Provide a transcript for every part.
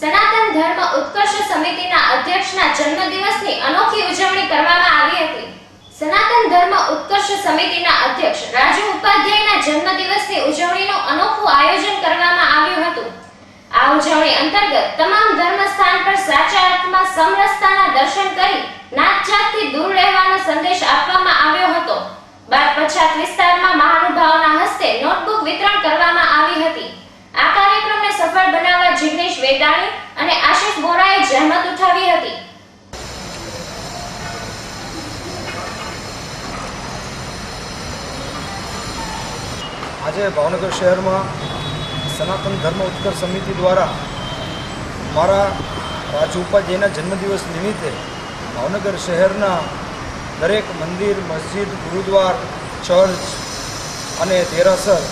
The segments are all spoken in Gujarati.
સનાતન ધર્મ ઉત્કર્ષ સમિતિના અધ્યક્ષના જન્મદિવસની અનોખી ઉજવણી કરવામાં આવી હતી. સનાતન ધર્મ ઉત્કર્ષ સમિતિના અધ્યક્ષ રાજુ ઉપાધ્યાયના જન્મદિવસની ઉજવણીનું અનોખું આયોજન કરવામાં આવ્યું હતું. આ ઉજવણી અંતર્ગત તમામ ધર્મસ્થાન પર સાચા અર્થમાં સમરસતાના દર્શન કરી નાતજાતથી દૂર રહેવાનો સંદેશ આપવામાં આવ્યો હતો. બાદ પછાત વિસ્તારમાં જિગ્નેશ અને આશિષ બોરાએ જહેમત ઉઠાવી હતી. આજે ભાવનગર શહેરમાં સનાતન ધર્મ ઉત્કર્ષ સમિતિ દ્વારા મારા રાજુ ઉપાધ્યાયના જન્મદિવસ નિમિત્તે ભાવનગર શહેરના દરેક મંદિર, મસ્જિદ, ગુરુદ્વાર, ચર્ચ અને દેરાસર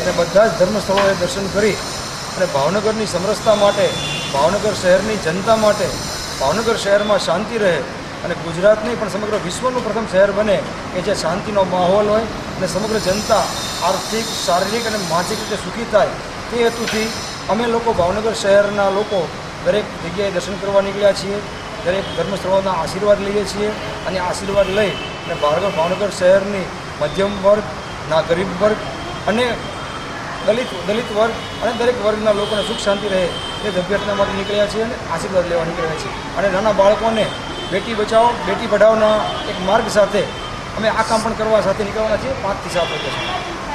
અને બધા જ ધર્મસ્થળોએ દર્શન કરી અને ભાવનગરની સમરસતા માટે, ભાવનગર શહેરની જનતા માટે, ભાવનગર શહેરમાં શાંતિ રહે અને ગુજરાત પણ સમગ્ર વિશ્વનું પ્રથમ શહેર બને કે જે શાંતિનો માહોલ હોય અને સમગ્ર જનતા આર્થિક, શારીરિક અને માનસિક રીતે સુખી થાય તે હેતુથી અમે લોકો ભાવનગર શહેરના લોકો દરેક જગ્યાએ દર્શન કરવા નીકળ્યા છીએ, દરેક ધર્મસ્થળોના આશીર્વાદ લઈએ છીએ અને આશીર્વાદ લઈ અને ભાવનગર ભાવનગર શહેરની મધ્યમ વર્ગ, ના ગરીબ વર્ગ અને દલિત દલિત વર્ગ અને દરેક વર્ગના લોકોને સુખ શાંતિ રહે એ અભ્યર્થના માટે નીકળ્યા છીએ અને આશીર્વાદ લેવા નીકળ્યા છીએ. અને નાના બાળકોને બેટી બચાવો, બેટી પઢાઓના એક માર્ગ સાથે અમે આ કામ પણ કરવા સાથે નીકળવાના છીએ. પાંચથી સાત વાગ્યા